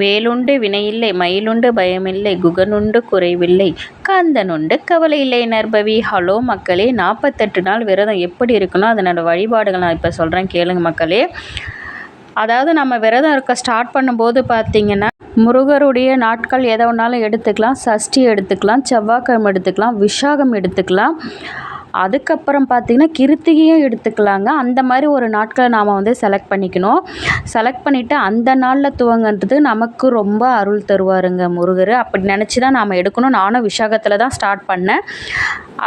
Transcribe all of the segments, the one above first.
வேலுண்டு வினையில்லை மயிலுண்டு பயமில்லை குகனுண்டு குறைவில்லை கந்தனுண்டு கவலை இல்லை நர்பவி ஹலோ மக்களே நாற்பத்தெட்டு நாள் விரதம் எப்படி இருக்குன்னா அதனோட வழிபாடுகள் நான் இப்போ சொல்கிறேன் கேளுங்க மக்களே. அதாவது நம்ம விரதம் இருக்க ஸ்டார்ட் பண்ணும்போது பார்த்தீங்கன்னா முருகருடைய நாட்கள் எதை வேணாலும் எடுத்துக்கலாம் சஷ்டி எடுத்துக்கலாம் செவ்வாய்க்கிழமை எடுத்துக்கலாம் விஷாகம் எடுத்துக்கலாம். அதுக்கப்புறம் பார்த்திங்கன்னா கிருத்திகையும் எடுத்துக்கலாங்க. அந்த மாதிரி ஒரு நாட்களை நாம் வந்து செலக்ட் பண்ணிக்கணும். செலக்ட் பண்ணிவிட்டு அந்த நாளில் துவங்கன்றது நமக்கு ரொம்ப அருள் தருவாருங்க முருகர். அப்படி நினச்சி தான் நாம் எடுக்கணும். நானும் விஷாகத்தில் தான் ஸ்டார்ட் பண்ணேன்.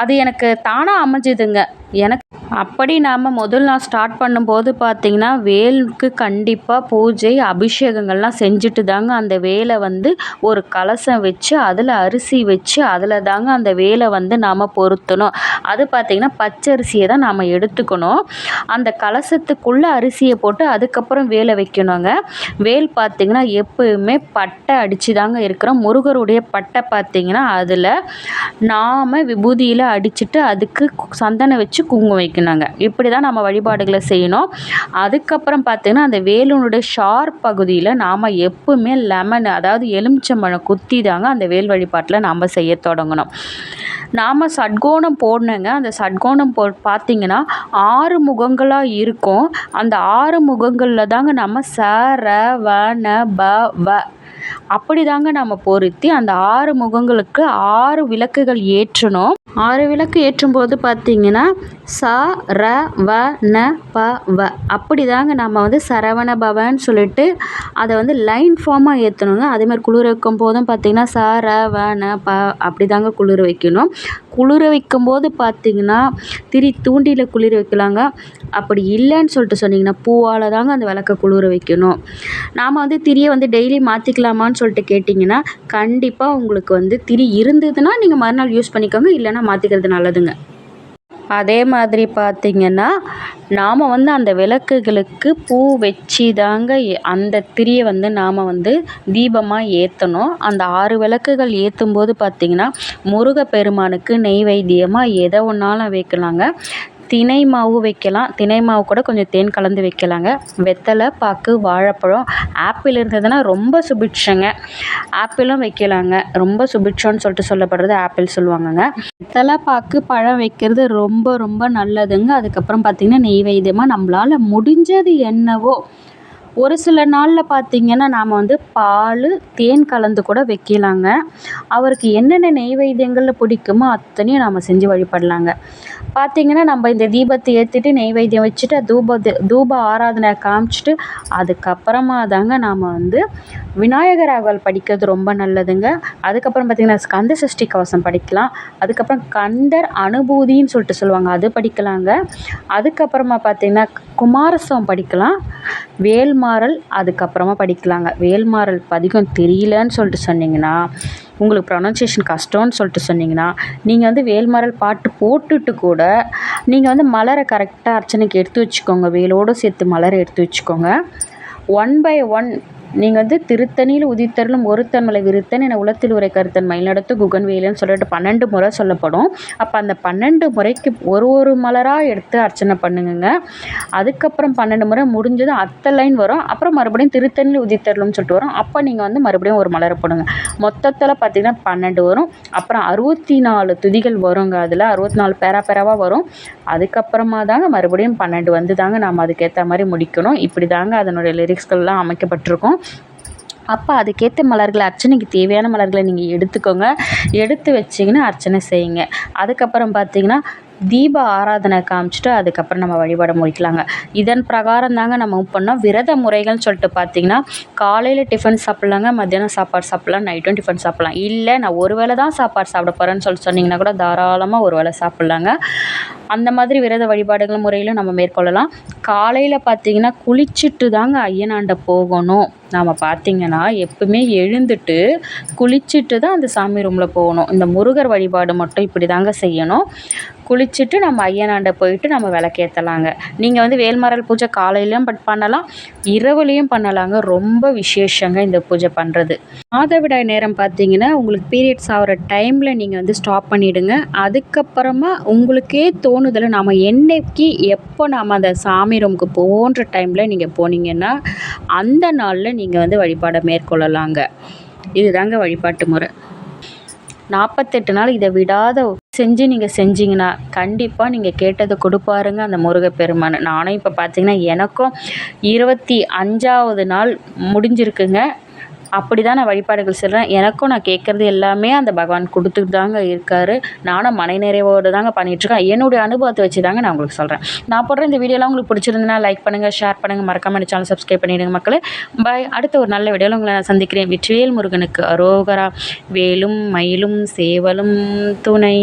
அது எனக்கு தானாக அமைஞ்சுதுங்க. எனக்கு அப்படி நாம் முதல் நாள் ஸ்டார்ட் பண்ணும்போது பார்த்திங்கன்னா வேலுக்கு கண்டிப்பாக பூஜை அபிஷேகங்கள்லாம் செஞ்சுட்டு தாங்க அந்த வேலை வந்து ஒரு கலசம் வச்சு அதில் அரிசி வச்சு அதில் தாங்க அந்த வேலை வந்து நாம் பொருத்தணும். அது பார்த்திங்கன்னா பச்சரிசியை தான் நாம் எடுத்துக்கணும். அந்த கலசத்துக்குள்ளே அரிசியை போட்டு அதுக்கப்புறம் வேலை வைக்கணுங்க. வேல் பார்த்திங்கன்னா எப்போயுமே பட்டை அடித்து தாங்க இருக்கிறோம். முருகருடைய பட்டை பார்த்திங்கன்னா அதில் நாம் விபூதியில் அடிச்சுட்டு அதுக்கு சந்தனம் வச்சு குங்குமம் வைக்கணுங்க இப்படி தான் நம்ம வழிபாடுகளை செய்யணும். அதுக்கப்புறம் பார்த்திங்கன்னா அந்த வேலுனுடைய ஷார்ப் பகுதியில் நாம் எப்பவுமே லெமன் அதாவது எலுமிச்சம்பழம் குத்தி தாங்க அந்த வேல் வழிபாட்டில் நாம் செய்ய தொடங்கணும். நாம் சட்கோணம் போடணுங்க. அந்த சட்கோணம் போ பார்த்திங்கன்னா ஆறு முகங்களாக இருக்கும். அந்த ஆறு முகங்களில் தாங்க நம்ம ச ர வ ந ப வ அப்படி தாங்க நம்ம பொருத்தி அந்த ஆறு முகங்களுக்கு ஆறு விளக்குகள் ஏற்றணும். ஆறு விளக்கு ஏற்றும்போது பார்த்திங்கன்னா ச ர வ ந ப வ. அப்படி தாங்க நம்ம வந்து சரவண பவன்னு சொல்லிட்டு அதை வந்து லைன் ஃபார்மாக ஏற்றணுங்க அதேமாதிரி குளிர் வைக்கும் போதும் பார்த்திங்கன்னா ச ர வ ந ப அப்படி தாங்க குளிர் வைக்கணும். குளிர வைக்கும்போது பார்த்திங்கன்னா திரி தூண்டியில் குளிர் வைக்கலாங்க. அப்படி இல்லைன்னு சொல்லிட்டு சொன்னிங்கன்னா பூவால் தாங்க அந்த விளக்க குளிர வைக்கணும். நாம் வந்து திரியை வந்து டெய்லி மாற்றிக்கலாமான்னு சொல்லிட்டு கேட்டிங்கன்னா கண்டிப்பாக உங்களுக்கு வந்து திரி இருந்ததுன்னா நீங்கள் மறுநாள் யூஸ் பண்ணிக்கோங்க இல்லைன்னா மாற்றிக்கிறது நல்லதுங்க. அதே மாதிரி பார்த்திங்கன்னா நாம் வந்து அந்த விளக்குகளுக்கு பூ வச்சு தாங்க அந்த திரியை வந்து நாம் வந்து தீபமாக ஏற்றணும் அந்த ஆறு விளக்குகள் ஏற்றும் போது பார்த்திங்கன்னா முருகப்பெருமானுக்கு நெய்வேத்தியமாக எதை ஒன்றாலும் வைக்கலாங்க. தினை மாவு வைக்கலாம். தினை மாவு கூட கொஞ்சம் தேன் கலந்து வைக்கலாங்க. வெத்தலை பாக்கு வாழைப்பழம் ஆப்பிள் இருந்ததுன்னா ரொம்ப சுபிட்சங்க ஆப்பிளும் வைக்கலாங்க. ரொம்ப சுபிட்சம்னு சொல்லிட்டு சொல்லப்படுறது ஆப்பிள் சொல்லுவாங்கங்க. வெத்தலை பழம் வைக்கிறது ரொம்ப ரொம்ப நல்லதுங்க. அதுக்கப்புறம் பார்த்திங்கன்னா நெய்வேத்தியமாக நம்மளால் முடிஞ்சது என்னவோ ஒரு சில நாளில் பார்த்திங்கன்னா நாம் வந்து பால் தேன் கலந்து கூட வைக்கலாங்க. அவருக்கு என்னென்ன நெய்வேத்தியங்களில் பிடிக்குமோ அத்தனையும் நாம் செஞ்சு வழிபடலாங்க. பார்த்திங்கன்னா நம்ம இந்த தீபத்தை ஏற்றிட்டு நெய்வேத்தியம் வச்சுட்டு தூப தூப ஆராதனை காமிச்சிட்டு அதுக்கப்புறமா தாங்க நாம் வந்து விநாயகர் அகவல் படிக்கிறது ரொம்ப நல்லதுங்க. அதுக்கப்புறம் பார்த்திங்கன்னா ஸ்கந்த சஷ்டி கவசம் படிக்கலாம். அதுக்கப்புறம் கந்தர் அனுபூதின்னு சொல்லிட்டு சொல்லுவாங்க அது படிக்கலாங்க. அதுக்கப்புறமா பார்த்திங்கன்னா குமாரசம் படிக்கலாம். வேல்மாறல் அதுக்கப்புறமா படிக்கலாங்க. வேல்மாறல் பதிகம் தெரியலன்னு சொல்லிட்டு சொன்னீங்கன்னா உங்களுக்கு ப்ரொனன்சியேஷன் கஷ்டம்னு சொல்லிட்டு சொன்னீங்கன்னா நீங்கள் வந்து வேல்மாறல் பாட்டு போட்டுட்டு கூட நீங்கள் வந்து மலரை கரெக்டாக அர்ச்சனைக்கு எடுத்து வச்சுக்கோங்க. வேலோடு சேர்த்து மலரை எடுத்து வச்சுக்கோங்க. ஒன் பை ஒன் நீங்கள் வந்து திருத்தணியில் உதித்தருளும் ஒருத்தன் மலை விருத்தன் என உலத்தில் உரை கருத்தன் மயிலடத்து குகன் வேலன்னு சொல்லிட்டு பன்னெண்டு முறை சொல்லப்படும். அப்போ அந்த பன்னெண்டு முறைக்கு ஒரு ஒரு மலராக எடுத்து அர்ச்சனை பண்ணுங்கங்க. அதுக்கப்புறம் பன்னெண்டு முறை முடிஞ்சது அத்தை லைன் வரும். அப்புறம் மறுபடியும் திருத்தணியில் உதித்தருளும்னு சொல்லிட்டு வரும். அப்போ நீங்கள் வந்து மறுபடியும் ஒரு மலரை போடுங்க. மொத்தத்தில் பார்த்திங்கன்னா பன்னெண்டு வரும். அப்புறம் அறுபத்தி நாலு துதிகள் வருங்க அதில். அறுபத்தி நாலு பேரா பேராவாக வரும். அதுக்கப்புறமா தாங்க மறுபடியும் பன்னெண்டு வந்து தாங்க நாம் அதுக்கேற்ற மாதிரி முடிக்கணும். இப்படி தாங்க அதனுடைய லிரிக்ஸ்கள்லாம் அமைக்கப்பட்டிருக்கும். அப்போ அதுக்கேற்ற மலர்களை அர்ச்சனைக்கு தேவையான மலர்களை நீங்கள் எடுத்துக்கோங்க. எடுத்து வச்சிங்கன்னா அர்ச்சனை செய்யுங்க. அதுக்கப்புறம் பார்த்தீங்கன்னா தீப ஆராதனை காமிச்சிட்டு அதுக்கப்புறம் நம்ம வழிபாடு முடிக்கலாங்க. இதன் பிரகாரம் தாங்க நம்ம பண்ணோம். விரத முறைகள்னு சொல்லிட்டு பார்த்தீங்கன்னா காலையில் டிஃபன் சாப்பிட்லாங்க மத்தியானம் சாப்பாடு சாப்பிட்லாம் நைட்டும் டிஃபன் சாப்பிட்லாம். இல்லை நான் ஒரு வேளை தான் சாப்பாடு சாப்பிட போகிறேன்னு சொல்லி சொன்னிங்கன்னா கூட தாராளமாக ஒரு வேளை சாப்பிட்லாங்க. அந்த மாதிரி விரத வழிபாடுகள் முறையிலும் நம்ம மேற்கொள்ளலாம். காலையில் பார்த்தீங்கன்னா குளிச்சுட்டு தாங்க ஐயனாண்ட போகணும். நாம் பார்த்திங்கன்னா எப்பவுமே எழுந்துட்டு குளிச்சுட்டு தான் அந்த சாமி ரூமில் போகணும். இந்த முருகர் வழிபாடு மட்டும் இப்படி தாங்க செய்யணும். குளிச்சுட்டு நம்ம ஐயனாண்ட போயிட்டு நம்ம விளக்கேற்றலாங்க நீங்கள் வந்து வேல்மரல் பூஜை காலையிலையும் பட் பண்ணலாம் இரவுலேயும் பண்ணலாங்க. ரொம்ப விசேஷங்க இந்த பூஜை பண்ணுறது மாதவிடாய் நேரம் பார்த்தீங்கன்னா உங்களுக்கு பீரியட்ஸ் ஆகிற டைமில் நீங்கள் வந்து ஸ்டாப் பண்ணிவிடுங்க அதுக்கப்புறமா உங்களுக்கே தோணுதில் நாம் என்னைக்கு எப்போ நாம் அந்த சாமி ரூமுக்கு போன்ற டைமில் நீங்கள் போனீங்கன்னா அந்த நாளில் நீங்கள் வந்து வழிபாடை மேற்கொள்ளலாங்க. இதுதாங்க வழிபாட்டு முறை. நாற்பத்தெட்டு நாள் இதை விடாத செஞ்சு நீங்கள் செஞ்சீங்கன்னா கண்டிப்பாக நீங்கள் கேட்டதை கொடுப்பாருங்க அந்த முருகப்பெருமான். நானும் இப்போ பார்த்தீங்கன்னா எனக்கும் இருபத்தி அஞ்சாவது நாள் முடிஞ்சிருக்குங்க. அப்படி தான் நான் வழிபாடுகள் செய்கிறேன் எனக்கும் நான் கேட்குறது எல்லாமே அந்த பகவான் கொடுத்துட்டு தாங்க இருக்கார். நானும் மனை நிறைவோடு தாங்க பண்ணிகிட்ருக்கேன் என்னுடைய அனுபவத்தை வச்சு தாங்க நான் உங்களுக்கு சொல்கிறேன் நான் போடுற இந்த வீடியோலாம் உங்களுக்கு பிடிச்சிருந்ததுன்னா லைக் பண்ணுங்கள் ஷேர் பண்ணுங்கள் மறக்காமல் இந்த சேனல் சப்ஸ்கிரைப் பண்ணிவிடுங்க மக்களே. பாய் அடுத்த ஒரு நல்ல வீடியோவில் உங்களை நான் சந்திக்கிறேன். வெற்றிவேல் முருகனுக்கு அரோகரா வேலும் மயிலும் சேவலும் துணை.